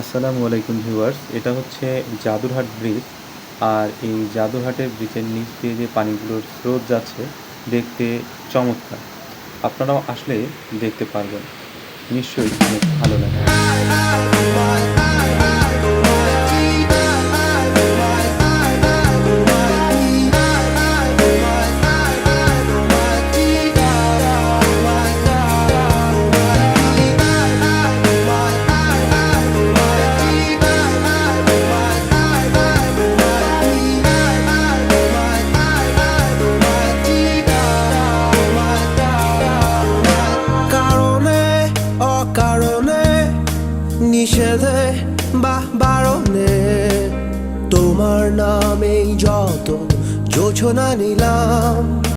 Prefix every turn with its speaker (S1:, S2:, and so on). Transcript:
S1: আসসালামু আলাইকুম ভিউয়ার্স, এটা হচ্ছে জাদুরহাট ব্রিজ। আর এই জাদুরহাটের ব্রিজের নিচ দিয়ে যে পানিগুলোর স্রোত যাচ্ছে, দেখতে চমৎকার। আপনারাও আসলে দেখতে পারবেন। নিশ্চয়ই অনেক ভালো লাগে
S2: নিষেধে বা বারণে তোমার নামেই যত যোছনা নিলাম।